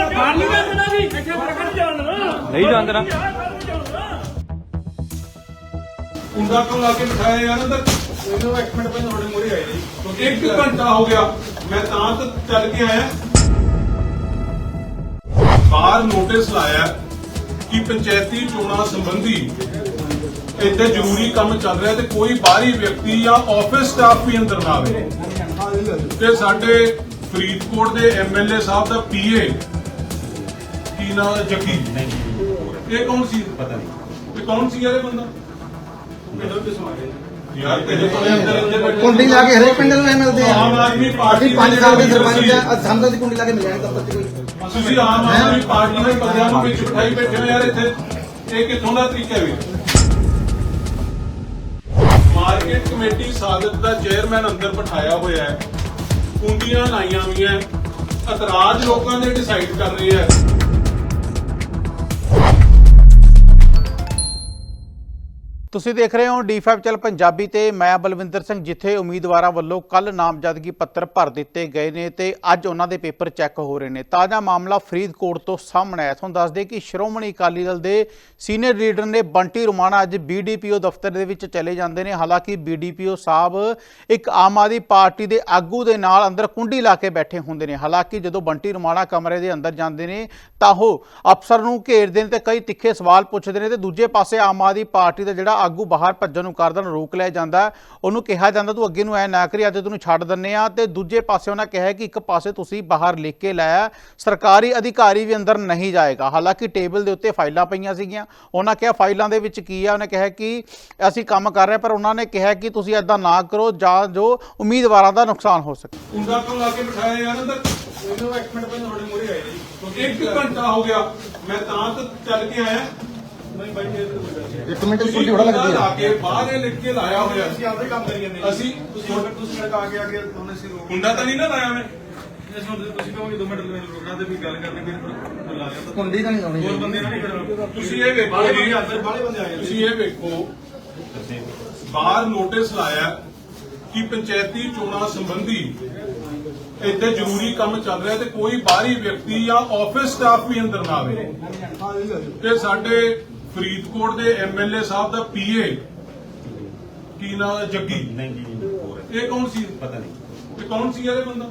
ਨਹੀਂ ਕਰਨਾ ਜੀ ਇੱਥੇ ਪ੍ਰਗਟ ਜਾਣਾ ਨਹੀਂ ਜਾਂਦੇ ਨਾ। ਕੁੰਡਾ ਕਿਉਂ ਲਾ ਕੇ ਬਿਠਾਇਆ ਯਾਰ ਅੰਦਰ। ਇਹਨੂੰ ਇੱਕ ਮਿੰਟ ਪਹਿਲਾਂ ਤੁਹਾਡੇ ਮੂਹਰੇ ਆਏ ਜੀ। ਇੱਕ ਘੰਟਾ ਹੋ ਗਿਆ। ਮੈਂ ਤਾਂ ਤਾਂ ਚੱਲ ਕੇ ਆਇਆ। ਬਾਹਰ ਨੋਟਿਸ ਲਾਇਆ ਕਿ ਪੰਚਾਇਤੀ ਚੋਣਾਂ ਸੰਬੰਧੀ ਇੱਥੇ ਜ਼ਰੂਰੀ ਕੰਮ ਚੱਲ ਰਿਹਾ ਤੇ ਕੋਈ ਬਾਹਰੀ ਵਿਅਕਤੀ ਜਾਂ ਆਫਿਸ ਸਟਾਫ ਵੀ ਅੰਦਰ ਨਾ ਆਵੇ। ਤੇ ਸਾਡੇ ਫਰੀਦਕੋਟ ਦੇ ਐਮਐਲਏ ਸਾਹਿਬ ਦਾ ਪੀਏ ਕੀ ਨਾਮ ਹੈ ਜੱਗੀ ਇਹ ਕੌਣ ਸੀ? ਪਤਾ ਨਹੀਂ। ਇਹ ਕੌਣ ਸੀ ਯਾਰ ਇਹ ਬੰਦਾ? ਮੈਨੂੰ ਕਿਸ ਮਾਰੇ ਯਾਰ ਤੇਰੇ ਕੋਲ ਅੰਦਰ ਅੰਦਰ ਬੈਠੇ ਕੁੰਡੀ ਲਾ ਕੇ ਹਰੇਕ ਪਿੰਡ ਨੂੰ ਇਹ ਮਿਲਦੇ ਆ। ਆਮ ਆਦਮੀ ਪਾਰਟੀ ਅਸੀਂ 5 ਸਾਲ ਦੇ ਦੇ ਸਰਪੰਚ ਅਸੀਂ- ਆ ਅੱਜ ਸਾਨੂੰ ਤਾਂ ਕੁੰਡੀ ਲਾ ਕੇ ਮਿਲਿਆ ਨਹੀਂ ਦਫ਼ਤਰ 'ਚ ਕੋਈ। ਤੁਸੀਂ ਆਮ ਆਦਮੀ ਪਾਰਟੀ ਦੇ ਬੰਦਿਆਂ ਨੂੰ ਵਿੱਚ ਬਿਠਾਈ ਬੈਠੇ ਹੋ ਯਾਰ ਇੱਥੇ। ਇਹ ਕਿੱਥੋਂ ਦਾ ਤਰੀਕਾ ਹੈ ਵੀ? ਮਾਰਕੀਟ ਕਮੇਟੀ ਸਾਦਤ ਦਾ ਚੇਅਰਮੈਨ ਅੰਦਰ ਬਿਠਾਇਆ ਹੋਇਆ ਹੈ। ਕੁੰਡੀਆਂ ਲਾਈਆਂ ਹੋਈਆਂ ਇਤਰਾਜ਼ ਲੋਕਾਂ ਦੇ ਡਿਸਾਈਡ ਕਰ ਰਹੇ ਹੈ। ਤੁਸੀਂ ਦੇਖ ਰਹੇ ਹੋ D5 ਚਲ ਪੰਜਾਬੀ ਤੇ ਮੈਂ ਬਲਵਿੰਦਰ ਸਿੰਘ ਜਿੱਥੇ ਉਮੀਦਵਾਰਾਂ ਵੱਲੋਂ ਕੱਲ ਨਾਮਜ਼ਦਗੀ ਪੱਤਰ ਭਰ ਦਿੱਤੇ ਗਏ ਨੇ ਤੇ ਅੱਜ ਉਹਨਾਂ ਦੇ ਪੇਪਰ ਚੈੱਕ ਹੋ ਰਹੇ ਨੇ। ਤਾਜ਼ਾ ਮਾਮਲਾ ਫਰੀਦਕੋਟ ਤੋਂ ਸਾਹਮਣੇ ਆਇਆ। ਤੁਹਾਨੂੰ ਦੱਸ ਦੇ ਕਿ ਸ਼੍ਰੋਮਣੀ ਅਕਾਲੀ ਦਲ ਦੇ ਸੀਨੀਅਰ ਲੀਡਰ ਨੇ ਬੰਟੀ ਰੁਮਾਣਾ ਅੱਜ BDPO ਦਫ਼ਤਰ ਦੇ ਵਿੱਚ ਚਲੇ ਜਾਂਦੇ ਨੇ। ਹਾਲਾਂਕਿ BDPO ਸਾਹਿਬ ਇੱਕ ਆਮ ਆਦਮੀ ਪਾਰਟੀ ਦੇ ਆਗੂ ਦੇ ਨਾਲ ਅੰਦਰ ਕੁੰਡੀ ਲਾ ਕੇ ਬੈਠੇ ਹੁੰਦੇ ਨੇ। ਹਾਲਾਂਕਿ ਜਦੋਂ ਬੰਟੀ ਰੁਮਾਣਾ ਕਮਰੇ ਦੇ ਅੰਦਰ ਜਾਂਦੇ ਨੇ ਤਾਂ ਉਹ ਅਫਸਰ ਨੂੰ ਘੇਰਦੇ ਨੇ ਤੇ ਕਈ ਤਿੱਖੇ ਸਵਾਲ ਪੁੱਛਦੇ ਨੇ ਤੇ ਦੂਜੇ ਪਾਸੇ ਆਮ ਆਦਮੀ ਪਾਰਟੀ ਦਾ ਜਿਹੜਾ ਆਗੂ ਬਾਹਰ ਭੱਜਣ ਨੂੰ ਕਰਦਾ ਰੋਕ ਲਿਆ ਜਾਂਦਾ ਉਹਨੂੰ ਕਿਹਾ ਜਾਂਦਾ, ਤੂੰ ਅੱਗੇ ਨੂੰ ਐ ਨਾ ਕਰੀ, ਅੱਜ ਤੈਨੂੰ ਛੱਡ ਦਿੰਨੇ ਆ ਤੇ ਦੂਜੇ ਪਾਸੇ ਉਹਨਾਂ ਕਿਹਾ ਕਿ ਇੱਕ ਪਾਸੇ ਤੁਸੀਂ ਬਾਹਰ ਲਿਖ ਕੇ ਲਾਇਆ ਸਰਕਾਰੀ ਅਧਿਕਾਰੀ ਵੀ ਅੰਦਰ ਨਹੀਂ ਜਾਏਗਾ। ਹਾਲਾਂਕਿ ਟੇਬਲ ਦੇ ਉੱਤੇ ਫਾਈਲਾਂ ਪਈਆਂ ਸੀਗੀਆਂ। ਉਹਨਾਂ ਕਿਹਾ, ਫਾਈਲਾਂ ਦੇ ਵਿੱਚ ਕੀ ਆ? ਉਹਨੇ ਕਿਹਾ ਕਿ ਅਸੀਂ ਕੰਮ ਕਰ ਰਹੇ ਪਰ ਉਹਨਾਂ ਨੇ ਕਿਹਾ ਕਿ ਤੁਸੀਂ ਐਦਾਂ ਨਾ ਕਰੋ, ਜਾਂ ਜੋ ਉਮੀਦਵਾਰਾਂ ਦਾ ਨੁਕਸਾਨ ਹੋ ਸਕੇ। ਕੁੰਡਾ ਕਿਉਂ ਲਾ ਕੇ ਬਿਠਾਇਆ ਯਾਰ ਅੰਦਰ। ਇਹਨੂੰ ਇੱਕ ਮਿੰਟ ਪਹਿਲਾਂ ਤੁਹਾਡੇ ਮੂਹਰੇ ਆਏ ਜੀ। ਇੱਕ ਘੰਟਾ ਹੋ ਗਿਆ। ਮੈਂ ਤਾਂ ਚੱਲ ਕੇ ਆਇਆ। ਨਹੀਂ ਬਾਈ ਇਹ ਤਾਂ ਕੋਈ ਗੱਲ ਨਹੀਂ ਇੱਕ ਮਿੰਟ ਦੀ ਤੁਸੀਂ ਕੁੰਡੀ ਕੁੰਡਾ ਲੱਗਦੀ ਲਾ ਆ ਕੇ ਬਾਹਰ ਇਹ ਲਿਖ ਕੇ ਲਾਇਆ ਹੋਇਆ। ਅਸੀਂ ਆਪਦੇ ਕੰਮ ਕਰੀ ਜਾਂਦੇ ਅਸੀਂ- ਤੁਸੀਂ ਹੁਣ ਤੁਸੀਂ ਆ ਕੇ ਆ ਕੇ ਦੋਨੇ ਸੀ ਰੋਕ ਕੁੰਡਾ ਤਾਂ ਨਹੀਂ ਨਾ ਲਾਇਆ ਮੈਂ। ਇਸ ਨੂੰ ਤੁਸੀਂ ਕਹੋਗੇ 2 ਮਿੰਟ ਮੈਨੂੰ ਰੋਕਣਾ ਤੇ ਵੀ ਗੱਲ ਕਰਨੀ ਫਿਰ ਲਾ ਲਿਆ। ਕੁੰਡੀ ਤਾਂ ਨਹੀਂ ਲਾਉਣੀ ਹੋਰ ਬੰਦੇ ਨਾਲ ਨਹੀਂ ਫਿਰ ਤੁਸੀਂ ਇਹ ਵੇਖੋ ਜੀ। ਬੰਦੇ ਅੰਦਰ ਬੰਦੇ ਆਏ ਤੁਸੀਂ ਇਹ ਵੇਖੋ ਬਾਹਰ ਨੋਟਿਸ ਲਾਇਆ ਕਿ ਪੰਚਾਇਤੀ ਚੋਣਾਂ ਸੰਬੰਧੀ ਇੱਥੇ ਜ਼ਰੂਰੀ ਕੰਮ ਚੱਲ ਰਿਹਾ ਤੇ ਕੋਈ ਬਾਹਰੀ ਵਿਅਕਤੀ ਜਾਂ ਆਫਿਸ ਸਟਾਫ ਵੀ ਅੰਦਰ ਨਾ ਆਵੇ। ਤੇ ਸਾਡੇ ਫਰੀਦਕੋਟ ਦੇ ਐਮਐਲਏ ਸਾਹਿਬ ਦਾ ਪੀਏ। ਕੀ ਨਾਮ ਹੈ? ਜੱਗੀ। ਇਹ ਕੌਣ ਸੀ? ਪਤਾ ਨਹੀਂ। ਇਹ ਕੌਣ ਸੀ ਯਾਰ ਇਹ ਬੰਦਾ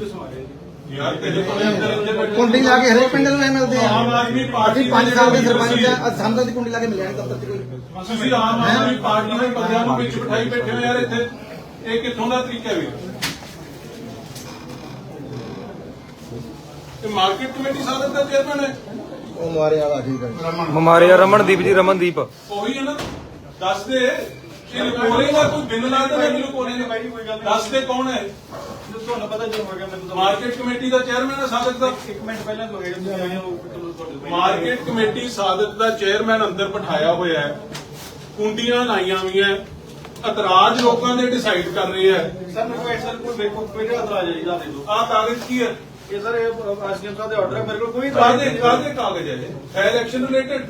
ਕਿਸ ਮਾਰੇ ਜੀ। ਯਾਰ ਤੇਰੇ ਕੋਲ ਅੰਦਰ ਅੰਦਰ ਕੁੰਡੀ ਲਾ ਕੇ ਹਰੇਕ ਪਿੰਡ ਨੂੰ ਮਿਲਦੇ ਆ। ਆਮ ਆਦਮੀ ਪਾਰਟੀ 5 ਸਾਲ ਦੇ ਦੇ ਸਰਪੰਚ ਆ ਸਾਨੂੰ ਤਾਂ ਕੁੰਡੀ ਲਾ ਕੇ ਮਿਲਿਆ ਨਹੀਂ ਦਫ਼ਤਰ 'ਚ ਕੋਈ। ਤੁਸੀਂ ਆਮ ਆਦਮੀ ਪਾਰਟੀ ਦੇ ਬੰਦਿਆਂ ਨੂੰ ਵਿੱਚ ਬਿਠਾਈ ਬੈਠੇ ਹੋ ਯਾਰ ਇੱਥੇ। ਇਹ ਕਿੱਥੋਂ ਦਾ ਤਰੀਕਾ ਹੈ? ਵੀ ਇਹ ਮਾਰਕੀਟ ਕਮੇਟੀ ਸਾਧਕ ਦਾ ਚੇਅਰਮੈਨ ਹੈ। ਉਹ ਮਾਰੇ ਵਾਲਾ ਠੀਕ ਹੈ। ਮਮਾਰਿਆ ਰਮਨਦੀਪ ਜੀ ਰਮਨਦੀਪ। ਉਹੀ ਹੈ ਨਾ। ਦੱਸ ਦੇ ਇਹ ਕੋਲੇਗਾ ਕੋਈ ਬਿੰਨ ਲਾ ਦੇ ਮੈਨੂੰ ਕੋਲੇਗਾ ਬਾਈ ਕੋਈ ਗੱਲ ਦੱਸ ਦੇ ਕੌਣ ਹੈ? ਤੁਹਾਨੂੰ ਪਤਾ ਜੋ ਹੋ ਗਿਆ ਮੈਨੂੰ ਤਾਂ ਮਾਰਕੀਟ ਕਮੇਟੀ ਦਾ ਚੇਅਰਮੈਨ ਹੈ ਸਾਧਕ ਦਾ। ਇੱਕ ਮਿੰਟ ਪਹਿਲਾਂ ਤੋਂ ਹੋਏਗਾ ਤੁਸੀਂ ਆਏ ਹੋ ਤੁਹਾਨੂੰ ਤੁਹਾਡੇ ਮਾਰਕੀਟ ਕਮੇਟੀ ਸਾਧਕ ਦਾ ਚੇਅਰਮੈਨ ਅੰਦਰ ਬਿਠਾਇਆ ਹੋਇਆ ਹੈ। ਕੁੰਡੀਆਂ ਲਾਈਆਂ ਹੋਈਆਂ ਇਤਰਾਜ਼ ਲੋਕਾਂ ਦੇ ਡਿਸਾਈਡ ਕਰ ਰਹੇ ਹੈ। ਸਰ ਮੇਰੇ ਕੋਲ ਐਕਸਲ ਕੋਈ ਵੇਖੋ ਕਿਹੜਾ ਇਤਰਾਜ਼ ਹੈ ਜੀ ਦਾ ਦੇ ਦਿਓ। ਆਹ ਕਾਗਜ਼ ਕੀ ਹੈ? ਇਹ ਸਰ ਇਹ ਐਸਡੀਐਮ ਸਾਹਿਬ ਦੇ ਆਰਡਰ ਹੈ ਮੇਰੇ ਕੋਲ ਕੋਈ ਕਾਹਦੇ ਨਹੀਂ ਕਾਹਦੇ ਕਾਗਜ਼ ਹੈ ਇਹ ਹੈ ਇਲੈਕਸ਼ਨ ਰਿਲੇਟਡ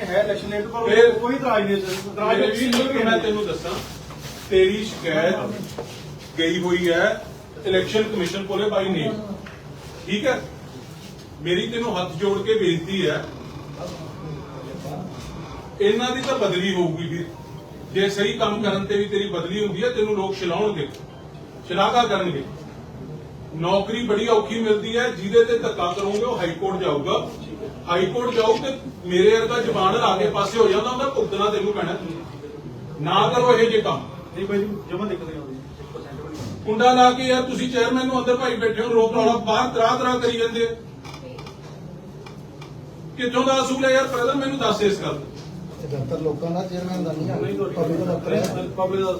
ਇਹ ਹੈ ਇਲੈਕਸ਼ਨ ਲੇਟ ਪਰ ਫਿਰ- ਕੋਈ ਇਤਰਾਜ਼ ਨਹੀਂ ਹੈ ਸਰ ਮੇਰੇ ਇਤਰਾਜ਼ ਵੀਰ ਨੂੰ ਮੈਂ ਤੈਨੂੰ ਦੱਸਾਂ ਤੇਰੀ ਸ਼ਿਕਾਇਤ ਗਈ ਹੋਈ ਹੈ ਇਲੈਕਸ਼ਨ ਕਮਿਸ਼ਨ ਕੋਲੇ ਬਾਈ ਨੇ ਠੀਕ ਹੈ? ਮੇਰੀ ਤੈਨੂੰ ਹੱਥ ਜੋੜ ਕੇ ਬੇਨਤੀ ਹੈ ਇਹਨਾਂ ਦੀ ਤਾਂ ਬਦਲੀ ਹੋਊਗੀ ਵੀ। ਜੇ ਸਹੀ ਕੰਮ ਕਰਨ ਤੇ ਵੀ ਤੇਰੀ ਬਦਲੀ ਹੁੰਦੀ ਹੈ ਤੈਨੂੰ ਲੋਕ ਛਲਾਉਣਗੇ ਸ਼ਲਾਘਾ ਕਰਨਗੇ। ਨੌਕਰੀ ਬੜੀ ਔਖੀ ਮਿਲਦੀ ਹੈ ਜਿਹਦੇ ਤੇ ਧੱਕਾ ਕਰੋਗੇ ਉਹ ਹਾਈ ਕੋਰਟ ਜਾਊਗਾ ਹਾਈ ਕੋਰਟ ਜਾਊ ਤੇ ਮੇਰੇ ਵਰਗਾ ਜ਼ਬਾਨ ਲਾ ਕੇ ਪਾਸੇ ਹੋ ਜਾਂਦਾ ਉਹਦਾ ਭੁਗਤਣਾ ਤੈਨੂੰ ਪੈਣਾ ਨਾ ਕਰੋ ਇਹ ਜੇ ਕੰਮ ਨਹੀਂ ਭਾਈ ਜਮਾ ਦਿੱਕਤ ਨਹੀਂ ਆਉਂਦੀ ਕੁੰਡਾ ਲਾ ਕੇ ਯਾਰ ਤੁਸੀਂ ਚੇਅਰਮੈਨ ਨੂੰ ਅੰਦਰ ਭਾਈ ਬੈਠੇ ਹੋ ਰੋਕ ਰੌਲਾ ਬਾਹਰ ਤਰਾ ਤਰਾ ਕਰੀ ਜਾਂਦੇ। ਕਿੱਥੋਂ ਦਾ ਅਸੂਲ ਹੈ ਯਾਰ ਬ੍ਰਦਰ ਮੈਨੂੰ ਦੱਸ ਇਸ ਗੱਲ ਦਾ। ਦਫ਼ਤਰ ਲੋਕਾਂ ਦਾ ਚੇਅਰਮੈਨ ਦਾ ਨਹੀਂ ਪਬਲਿਕ ਦਾ ਦਫ਼ਤਰ ਹੈ ਪਬਲਿਕ ਦਾ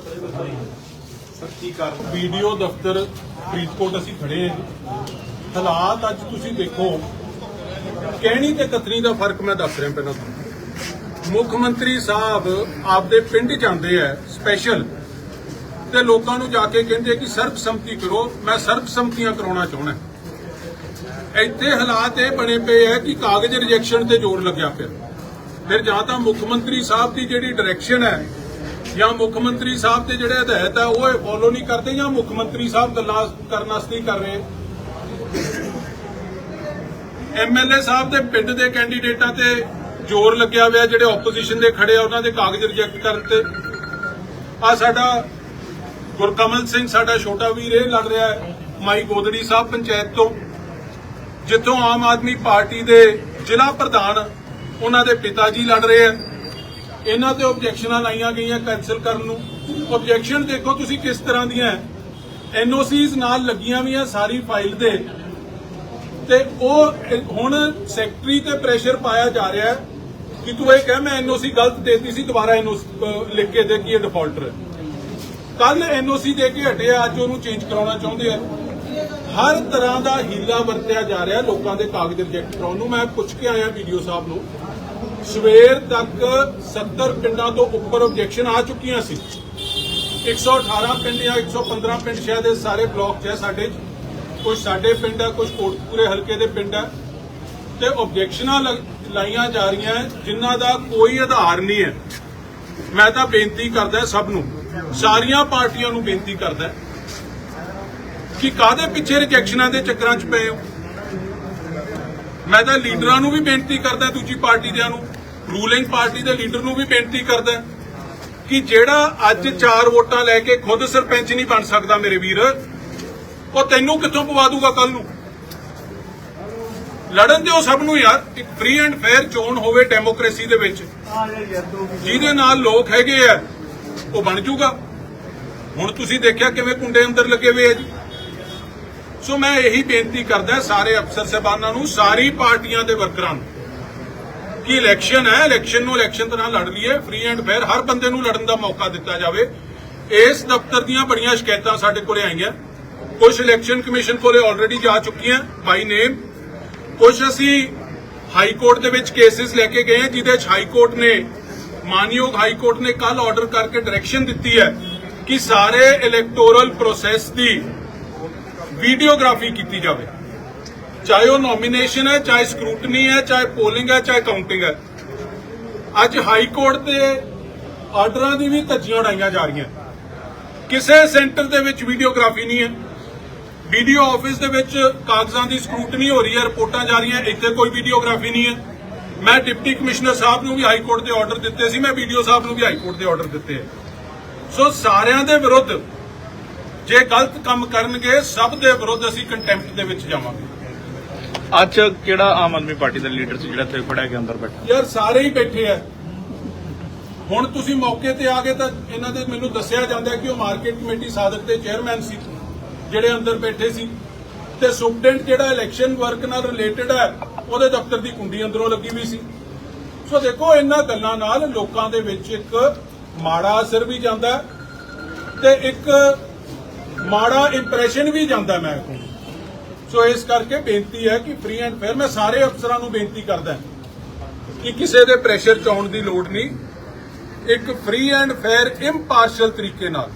ਸਹੀ ਸਖਤੀ ਕਰ ਵੀਡੀਓ ਦਫ਼ਤਰ ਫਰੀਦਕੋਟ ਅਸੀਂ ਖੜੇ ਹਾਂ ਹਾਲਾਤ ਅੱਜ ਤੁਸੀਂ ਦੇਖੋ, ਕਹਿਣੀ ਤੇ ਕਥਨੀ ਦਾ ਫ਼ਰਕ ਮੈਂ ਦੱਸ ਰਿਹਾ ਪਹਿਲਾਂ ਤੁਹਾਨੂੰ। ਮੁੱਖ ਮੰਤਰੀ ਸਾਹਿਬ ਆਪਦੇ ਪਿੰਡ ਜਾਂਦੇ ਆ ਸਪੈਸ਼ਲ ਤੇ ਲੋਕਾਂ ਨੂੰ ਜਾ ਕੇ ਕਹਿੰਦੇ ਕਿ ਸਰਬਸੰਮਤੀ ਕਰੋ, ਮੈਂ ਸਰਬਸੰਮਤੀਆਂ ਕਰਾਉਣਾ ਚਾਹੁੰਦਾ। ਇੱਥੇ ਹਾਲਾਤ ਇਹ ਬਣੇ ਪਏ ਹੈ ਕਿ ਕਾਗਜ਼ ਰਿਜੈਕਸ਼ਨ ਤੇ ਜ਼ੋਰ ਲੱਗਿਆ ਪਿਆ। ਫਿਰ ਜਾਂ ਤਾਂ ਮੁੱਖ ਮੰਤਰੀ ਸਾਹਿਬ ਦੀ ਜਿਹੜੀ ਡਾਇਰੈਕਸ਼ਨ ਹੈ ਜਾਂ ਮੁੱਖ ਮੰਤਰੀ ਸਾਹਿਬ ਦੇ ਜਿਹੜੇ ਹਦਾਇਤ ਹੈ ਉਹ ਫੋਲੋ ਨਹੀਂ ਕਰਦੇ ਜਾਂ ਮੁੱਖ ਮੰਤਰੀ ਸਾਹਿਬ ਗੱਲਾਂ ਕਰਨ ਵਾਸਤੇ ਹੀ ਕਰ ਰਹੇ? ਐਮਐਲਏ ਸਾਹਿਬ ਤੇ ਪਿੰਡ ਦੇ ਕੈਂਡੀਡੇਟਾਂ ਤੇ ਜ਼ੋਰ ਲੱਗਿਆ ਹੋਇਆ, ਜਿਹੜੇ ਆਪੋਜੀਸ਼ਨ ਦੇ ਖੜੇ ਆ, ਉਹਨਾਂ ਦੇ ਕਾਗਜ਼ ਰਿਜੈਕਟ ਕਰਨ ਤੇ। ਆ ਸਾਡਾ ਗੁਰਕਮਲ ਸਿੰਘ, ਸਾਡਾ ਛੋਟਾ ਵੀਰ, ਇਹ ਲੜ ਰਿਹਾ ਹੈ, ਮਾਈ ਗੋਦੜੀ ਸਾਹਿਬ ਪੰਚਾਇਤ ਤੋਂ। ਜਿੱਥੋਂ ਆਮ ਆਦਮੀ ਪਾਰਟੀ ਦੇ ਜ਼ਿਲ੍ਹਾ ਪ੍ਰਧਾਨ, ਉਹਨਾਂ ਦੇ ਪਿਤਾ ਜੀ ਲੜ ਰਹੇ ਆ। ਇਹਨਾਂ ਤੇ ਆਬਜੈਕਸ਼ਨਾਂ ਲਾਈਆਂ ਗਈਆਂ ਕੈਨਸਲ ਕਰਨ ਨੂੰ। ਆਬਜੈਕਸ਼ਨ ਦੇਖੋ ਤੁਸੀਂ ਕਿਸ ਤਰ੍ਹਾਂ ਦੀਆਂ ਐਨਓਸੀਜ਼ ਨਾਲ ਲੱਗੀਆਂ ਵੀਆਂ ਸਾਰੀ ਫਾਈਲ ਦੇ। ਤੇ ਉਹ ਹੁਣ ਸੈਕਟਰੀ ਤੇ ਪ੍ਰੈਸ਼ਰ ਪਾਇਆ ਜਾ ਰਿਹਾ ਹੈ ਕਿ ਤੂੰ ਇਹ ਕਹਿ ਮੈਂ ਐਨਓਸੀ ਗਲਤ ਦੇਤੀ ਸੀ ਦੁਬਾਰਾ ਐਨਓਸੀ ਲਿਖ ਕੇ ਦੇ ਕਿ ਇਹ ਡਿਫਾਲਟਰ ਹੈ। ਕੱਲ ਐਨਓਸੀ ਦੇ ਕੇ ਹਟੇ ਆ, ਅੱਜ ਉਹਨੂੰ ਚੇਂਜ ਕਰਾਉਣਾ ਚਾਹੁੰਦੇ ਆ। ਹਰ ਤਰ੍ਹਾਂ ਦਾ ਹੀਲਾ ਵਰਤਿਆ ਜਾ ਰਿਹਾ ਲੋਕਾਂ ਦੇ ਕਾਗਜ਼ ਰਿਜੈਕਟ ਕਰਾਉਣ ਨੂੰ। ਮੈਂ ਪੁੱਛ ਕੇ ਆਇਆ ਵੀਡੀਓ ਸਾਹਿਬ ਨੂੰ। ਸਵੇਰ ਤੱਕ 70 ਪਿੰਡਾਂ ਤੋਂ ਉੱਪਰ ਆਬਜੈਕਸ਼ਨ ਆ ਚੁੱਕੀਆਂ ਸੀ। 118 ਪਿੰਡ ਜਾਂ 115 ਪਿੰਡ ਸ਼ਾਇਦ ਇਹ ਸਾਰੇ ਬਲਾਕ 'ਚ ਹੈ ਸਾਡੇ 'ਚ। ਕੁਝ ਸਾਡੇ ਪਿੰਡ ਹੈ ਕੁਝ ਕੋਟਪੂਰੇ ਹਲਕੇ ਦੇ ਪਿੰਡ ਹੈ ਤੇ ਆਬਜੈਕਸ਼ਨਾਂ ਲਾਈਆਂ ਜਾ ਰਹੀਆਂ ਜਿਨ੍ਹਾਂ ਦਾ ਕੋਈ ਆਧਾਰ ਨਹੀਂ ਹੈ। ਮੈਂ ਤਾਂ ਬੇਨਤੀ ਕਰਦਾ ਸਭ ਨੂੰ, ਸਾਰੀਆਂ ਪਾਰਟੀਆਂ ਨੂੰ ਬੇਨਤੀ ਕਰਦਾ ਕਿ ਕਾਦੇ ਪਿੱਛੇ ਰਿਜੈਕਸ਼ਨਾਂ ਦੇ ਚੱਕਰਾਂ 'ਚ ਪਏ ਹੋ? ਮੈਂ ਤਾਂ ਲੀਡਰਾਂ ਨੂੰ ਵੀ ਬੇਨਤੀ ਕਰਦਾ, ਦੂਜੀ ਪਾਰਟੀ ਦਿਆਂ ਨੂੰ। ਰੂਲਿੰਗ ਪਾਰਟੀ ਦੇ ਲੀਡਰ ਨੂੰ ਵੀ ਬੇਨਤੀ ਕਰਦਾ ਕਿ ਜਿਹੜਾ ਅੱਜ ਚਾਰ ਵੋਟਾਂ ਲੈ ਕੇ ਖੁਦ ਸਰਪੰਚ ਨਹੀਂ ਬਣ ਸਕਦਾ ਮੇਰੇ ਵੀਰ, ਉਹ ਤੈਨੂੰ ਕਿੱਥੋਂ ਪਵਾ ਦੂਗਾ ਕੱਲ ਨੂੰ? ਲੜਨ ਦਿਓ ਸਭ ਨੂੰ ਯਾਰ, ਇੱਕ ਫ੍ਰੀ ਐਂਡ ਫੇਅਰ ਚੋਣ ਹੋਵੇ ਡੈਮੋਕ੍ਰੇਸੀ ਦੇ ਵਿੱਚ। ਜਿਹਦੇ ਨਾਲ ਲੋਕ ਹੈਗੇ ਆ, ਉਹ ਬਣ ਜੂਗਾ। ਹੁਣ ਤੁਸੀਂ ਦੇਖਿਆ ਕਿਵੇਂ ਕੁੰਡੇ ਅੰਦਰ ਲੱਗੇ ਹੋਏ ਆ ਜੀ। ਸੋ ਮੈਂ ਇਹੀ ਬੇਨਤੀ ਕਰਦਾ ਸਾਰੇ ਅਫਸਰ ਸਾਹਿਬਾਨਾਂ ਨੂੰ, ਸਾਰੀ ਪਾਰਟੀਆਂ ਦੇ ਵਰਕਰਾਂ ਨੂੰ, ਕਿ ਇਲੈਕਸ਼ਨ ਹੈ, ਇਲੈਕਸ਼ਨ ਨੂੰ ਇਲੈਕਸ਼ਨ ਤਰ੍ਹਾਂ ਲੜ ਲਈਏ ਫ੍ਰੀ ਐਂਡ ਫੇਅਰ ਹਰ ਬੰਦੇ ਨੂੰ ਲੜਨ ਦਾ ਮੌਕਾ ਦਿੱਤਾ ਜਾਵੇ। ਇਸ ਦਫ਼ਤਰ ਦੀਆਂ ਬੜੀਆਂ ਸ਼ਿਕਾਇਤਾਂ ਸਾਡੇ ਕੋਲੇ ਆਈਆਂ। ਕੁਝ ਇਲੈਕਸ਼ਨ ਕਮਿਸ਼ਨ ਕੋਲੇ ਆਲਰੇਡੀ ਜਾ ਚੁੱਕੀਆਂ ਬਾਈ ਨੇਮ ਕੁਝ ਅਸੀਂ ਹਾਈ ਕੋਰਟ ਦੇ ਵਿੱਚ ਕੇਸਿਸ ਲੈ ਕੇ ਗਏ ਜਿਹਦੇ 'ਚ ਹਾਈ ਕੋਰਟ ਨੇ, ਮਾਨਯੋਗ ਹਾਈ ਕੋਰਟ ਨੇ ਕੱਲ ਆਰਡਰ ਕਰਕੇ ਡਾਇਰੈਕਸ਼ਨ ਦਿੱਤੀ ਹੈ ਕਿ ਸਾਰੇ ਇਲੈਕਟੋਰਲ ਪ੍ਰੋਸੈਸ ਦੀ ਵੀਡੀਓਗ੍ਰਾਫੀ ਕੀਤੀ ਜਾਵੇ। ਚਾਹੇ ਉਹ ਨੋਮੀਨੇਸ਼ਨ ਹੈ, ਚਾਹੇ ਸਕਰੂਟਨੀ ਹੈ, ਚਾਹੇ ਪੋਲਿੰਗ ਹੈ, ਚਾਹੇ ਕਾਊਂਟਿੰਗ ਹੈ। ਅੱਜ ਹਾਈ ਕੋਰਟ ਦੇ ਆਰਡਰਾਂ ਦੀ ਵੀ ਧੱਜੀਆਂ ਉਡਾਈਆਂ ਜਾ ਰਹੀਆਂ। ਕਿਸੇ ਸੈਂਟਰ ਦੇ ਵਿੱਚ ਵੀਡੀਓਗ੍ਰਾਫੀ ਨਹੀਂ ਹੈ। ਵੀਡੀਓ ਆਫਿਸ ਦੇ ਵਿੱਚ ਕਾਗਜ਼ਾਂ ਦੀ ਸਕਰੂਟਨੀ ਹੋ ਰਹੀ ਹੈ, ਰਿਪੋਰਟਾਂ ਜਾ ਰਹੀਆਂ, ਇੱਥੇ ਕੋਈ ਵੀਡੀਓਗ੍ਰਾਫੀ ਨਹੀਂ ਹੈ। ਮੈਂ ਡਿਪਟੀ ਕਮਿਸ਼ਨਰ ਸਾਹਿਬ ਨੂੰ ਵੀ ਹਾਈ ਕੋਰਟ ਦੇ ਆਰਡਰ ਦਿੱਤੇ ਸੀ, ਮੈਂ ਵੀਡੀਓ ਸਾਹਿਬ ਨੂੰ ਵੀ ਹਾਈ ਕੋਰਟ ਦੇ ਆਰਡਰ ਦਿੱਤੇ ਹੈ। ਸੋ ਸਾਰਿਆਂ ਦੇ ਵਿਰੁੱਧ ਜੇ ਗਲਤ ਕੰਮ ਕਰਨਗੇ ਸਭ ਦੇ ਵਿਰੁੱਧ ਅਸੀਂ ਕੰਟੈਂਪਟ ਦੇ ਵਿੱਚ ਜਾਵਾਂਗੇ। ਅੱਜ ਕਿਹੜਾ ਆਮ ਆਦਮੀ ਪਾਰਟੀ ਦਾ ਲੀਡਰ ਸੀ ਜਿਹੜਾ ਇੱਥੇ ਖੜਾ ਕੇ ਅੰਦਰ ਬੈਠਾ? ਯਾਰ ਸਾਰੇ ਹੀ ਬੈਠੇ ਆ। ਹੁਣ ਤੁਸੀਂ ਮੌਕੇ ਤੇ ਆ ਗਏ ਤਾਂ ਇਹਨਾਂ ਦੇ ਮੈਨੂੰ ਦੱਸਿਆ ਜਾਂਦਾ ਕਿ ਉਹ ਮਾਰਕੀਟ ਕਮੇਟੀ ਸਾਧਕ ਦੇ ਚੇਅਰਮੈਨ ਸੀ ਜਿਹੜੇ ਅੰਦਰ ਬੈਠੇ ਸੀ। ਤੇ ਸੁਪਰਡੈਂਟ ਜਿਹੜਾ ਇਲੈਕਸ਼ਨ ਵਰਕ ਨਾਲ ਰਿਲੇਟਡ ਹੈ ਉਹਦੇ ਦਫ਼ਤਰ ਦੀ ਕੁੰਡੀ ਅੰਦਰੋਂ ਲੱਗੀ ਹੋਈ ਸੀ। ਸੋ ਦੇਖੋ ਇਹਨਾਂ ਗੱਲਾਂ ਨਾਲ ਲੋਕਾਂ ਦੇ ਵਿੱਚ ਇੱਕ ਮਾੜਾ ਅਸਰ ਵੀ ਜਾਂਦਾ ਤੇ ਇੱਕ ਮਾੜਾ ਇੰਪ੍ਰੈਸ਼ਨ ਵੀ ਜਾਂਦਾ ਮੈਂ ਕਹੂੰ ਸੋ ਇਸ ਕਰਕੇ ਬੇਨਤੀ ਹੈ ਕਿ ਫ੍ਰੀ ਐਂਡ ਫੇਅਰ ਮੈਂ ਸਾਰੇ ਅਫਸਰਾਂ ਨੂੰ ਬੇਨਤੀ ਕਰਦਾ ਕਿ ਕਿਸੇ ਦੇ ਪ੍ਰੈਸ਼ਰ ਚ ਆਉਣ ਦੀ ਲੋੜ ਨਹੀਂ। ਇੱਕ ਫ੍ਰੀ ਐਂਡ ਫੇਅਰ ਇੰਪਾਰਸ਼ਲ ਤਰੀਕੇ ਨਾਲ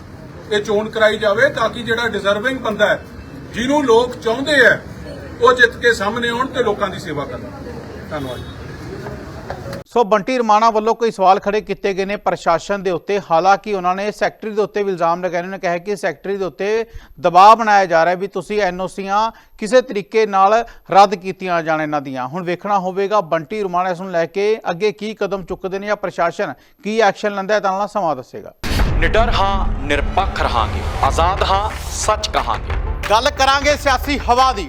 ਇਹ ਚੋਣ ਕਰਾਈ ਜਾਵੇ ਤਾਂ ਕਿ ਜਿਹੜਾ ਡਿਜ਼ਰਵਿੰਗ ਬੰਦਾ ਹੈ, ਜਿਹਨੂੰ ਲੋਕ ਚਾਹੁੰਦੇ ਆ ਉਹ ਜਿੱਤ ਕੇ ਸਾਹਮਣੇ ਆਉਣ ਤੇ ਲੋਕਾਂ ਦੀ ਸੇਵਾ ਕਰਨ। ਧੰਨਵਾਦ ਜੀ। ਸੋ ਬੰਟੀ ਰਮਾਣਾ ਵੱਲੋਂ ਕੋਈ ਸਵਾਲ ਖੜੇ ਕੀਤੇ ਗਏ ਨੇ ਪ੍ਰਸ਼ਾਸਨ ਦੇ ਉੱਤੇ। ਹਾਲਾਂਕਿ ਉਹਨਾਂ ਨੇ ਸੈਕਟਰੀ ਦੇ ਉੱਤੇ ਵੀ ਇਲਜ਼ਾਮ ਲਗਾਏ ਨੇ। ਉਹਨੇ ਕਿਹਾ ਕਿ ਸੈਕਟਰੀ ਦੇ ਉੱਤੇ ਦਬਾਅ ਬਣਾਇਆ ਜਾ ਰਿਹਾ ਵੀ ਤੁਸੀਂ ਐਨਓਸੀਆਂ ਕਿਸੇ ਤਰੀਕੇ ਨਾਲ ਰੱਦ ਕੀਤੀਆਂ ਜਾਣ ਇਹਨਾਂ ਦੀਆਂ। ਹੁਣ ਵੇਖਣਾ ਹੋਵੇਗਾ ਬੰਟੀ ਰਮਾਣਾ ਇਸ ਨੂੰ ਲੈ ਕੇ ਅੱਗੇ ਕੀ ਕਦਮ ਚੁੱਕਦੇ ਨੇ ਜਾਂ ਪ੍ਰਸ਼ਾਸਨ ਕੀ ਐਕਸ਼ਨ ਲੈਂਦਾ ਹੈ ਤਾਂ ਨਾਲ ਸਮਾਂ ਦੱਸੇਗਾ। ਨਿਡਰ ਹਾਂ ਨਿਰਪੱਖ ਰਹਾਂਗੇ। ਆਜ਼ਾਦ ਹਾਂ ਸੱਚ ਕਹਾਂਗੇ। ਗੱਲ ਕਰਾਂਗੇ ਸਿਆਸੀ ਹਵਾ ਦੀ।